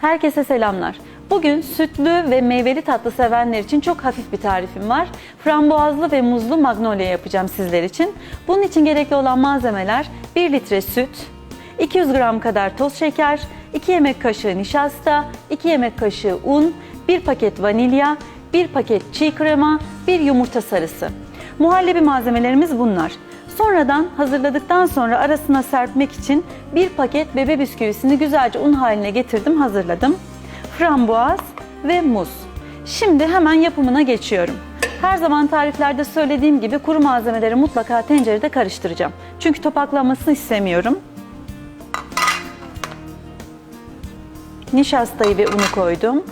Herkese selamlar. Bugün sütlü ve meyveli tatlı sevenler için çok hafif bir tarifim var. Frambuazlı ve muzlu magnolia yapacağım sizler için. Bunun için gerekli olan malzemeler 1 litre süt, 200 gram kadar toz şeker, 2 yemek kaşığı nişasta, 2 yemek kaşığı un, 1 paket vanilya, 1 paket çiğ krema, 1 yumurta sarısı. Muhallebi malzemelerimiz bunlar. Sonradan hazırladıktan sonra arasına serpmek için bir paket bebe bisküvisini güzelce un haline getirdim, hazırladım. Frambuaz ve muz. Şimdi hemen yapımına geçiyorum. Her zaman tariflerde söylediğim gibi kuru malzemeleri mutlaka tencerede karıştıracağım. Çünkü topaklanmasını istemiyorum. Nişastayı ve unu koydum.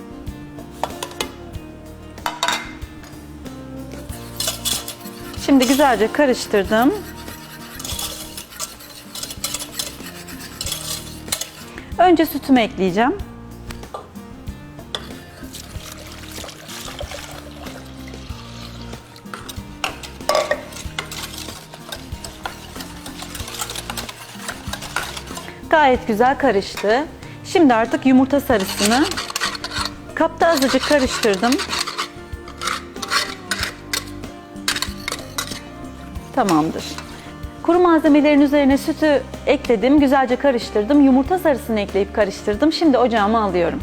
Şimdi güzelce karıştırdım. Önce sütümü ekleyeceğim. Gayet güzel karıştı. Şimdi artık yumurta sarısını kapta azıcık karıştırdım. Tamamdır. Kuru malzemelerin üzerine sütü ekledim, güzelce karıştırdım. Yumurta sarısını ekleyip karıştırdım. Şimdi ocağıma alıyorum.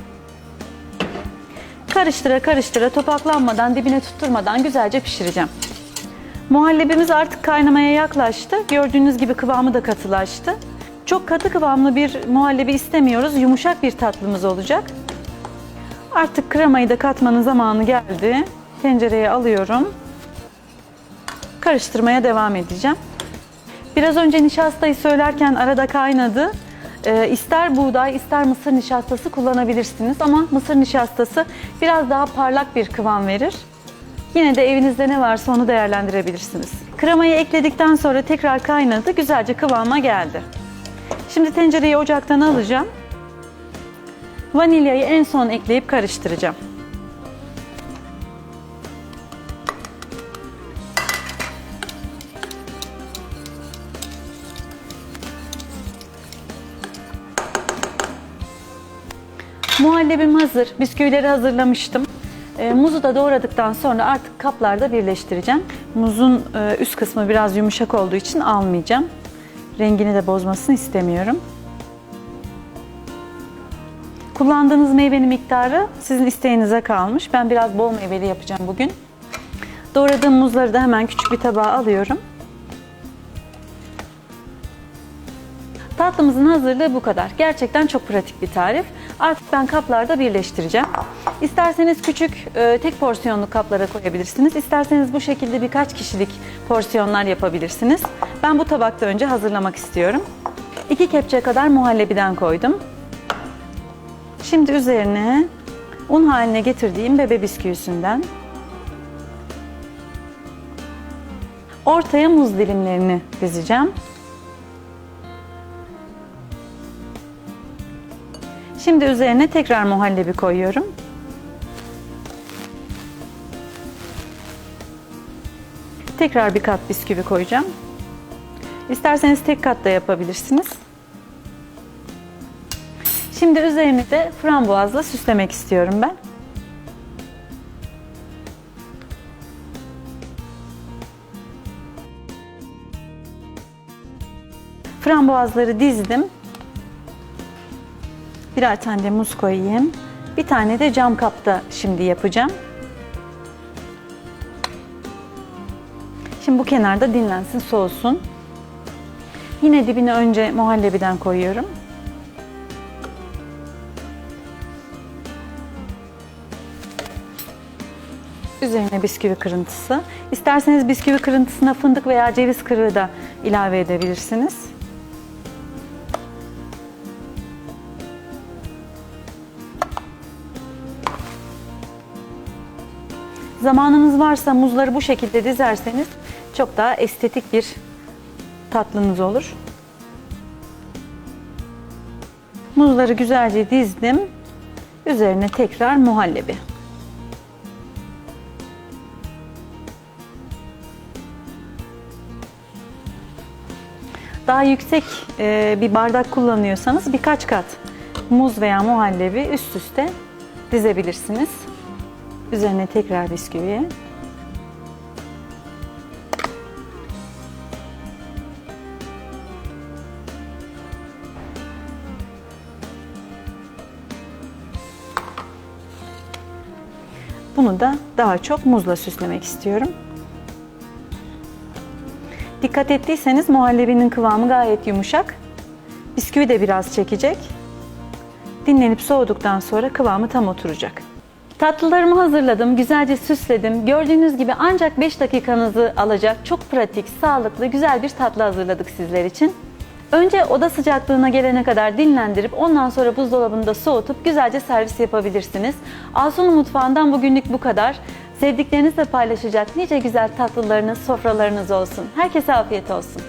Karıştıra karıştıra topaklanmadan, dibine tutturmadan güzelce pişireceğim. Muhallebimiz artık kaynamaya yaklaştı. Gördüğünüz gibi kıvamı da katılaştı. Çok katı kıvamlı bir muhallebi istemiyoruz. Yumuşak bir tatlımız olacak. Artık kremayı da katmanın zamanı geldi. Tencereye alıyorum. Karıştırmaya devam edeceğim. Biraz önce nişastayı söylerken arada kaynadı. Ee, ister buğday ister mısır nişastası kullanabilirsiniz ama mısır nişastası biraz daha parlak bir kıvam verir. Yine de evinizde ne varsa onu değerlendirebilirsiniz. Kremayı ekledikten sonra tekrar kaynadı, güzelce kıvama geldi. Şimdi tencereyi ocaktan alacağım. Vanilyayı en son ekleyip karıştıracağım. Muhallebim hazır. Bisküvileri hazırlamıştım. E, muzu da doğradıktan sonra artık kaplarda birleştireceğim. Muzun e, üst kısmı biraz yumuşak olduğu için almayacağım. Rengini de bozmasını istemiyorum. Kullandığınız meyvenin miktarı sizin isteğinize kalmış. Ben biraz bol meyveli yapacağım bugün. Doğradığım muzları da hemen küçük bir tabağa alıyorum. Tatlımızın hazırlığı bu kadar. Gerçekten çok pratik bir tarif. Artık ben kaplarda birleştireceğim. İsterseniz küçük e, tek porsiyonluk kaplara koyabilirsiniz. İsterseniz bu şekilde birkaç kişilik porsiyonlar yapabilirsiniz. Ben bu tabakta önce hazırlamak istiyorum. 2 kepçe kadar muhallebiden koydum. Şimdi üzerine un haline getirdiğim bebe bisküvisinden ortaya muz dilimlerini dizeceğim. Şimdi üzerine tekrar muhallebi koyuyorum. Tekrar bir kat bisküvi koyacağım. İsterseniz tek kat da yapabilirsiniz. Şimdi üzerini de frambuazla süslemek istiyorum ben. Frambuazları dizdim. Birer tane de muz koyayım. Bir tane de cam kapta şimdi yapacağım. Şimdi bu kenarda dinlensin, soğusun. Yine dibine önce muhallebiden koyuyorum. Üzerine bisküvi kırıntısı. İsterseniz bisküvi kırıntısına fındık veya ceviz kırığı da ilave edebilirsiniz. Zamanınız varsa muzları bu şekilde dizerseniz çok daha estetik bir tatlınız olur. Muzları güzelce dizdim. Üzerine tekrar muhallebi. Daha yüksek e, bir bardak kullanıyorsanız birkaç kat muz veya muhallebi üst üste dizebilirsiniz. Üzerine tekrar bisküvi. Bunu da daha çok muzla süslemek istiyorum. Dikkat ettiyseniz muhallebinin kıvamı gayet yumuşak. Bisküvi de biraz çekecek. Dinlenip soğuduktan sonra kıvamı tam oturacak. Tatlılarımı hazırladım, güzelce süsledim. Gördüğünüz gibi ancak 5 dakikanızı alacak çok pratik, sağlıklı, güzel bir tatlı hazırladık sizler için. Önce oda sıcaklığına gelene kadar dinlendirip ondan sonra buzdolabında soğutup güzelce servis yapabilirsiniz. Asunu Mutfağı'ndan bugünlük bu kadar. Sevdiklerinizle paylaşacak nice güzel tatlılarınız, sofralarınız olsun. Herkese afiyet olsun.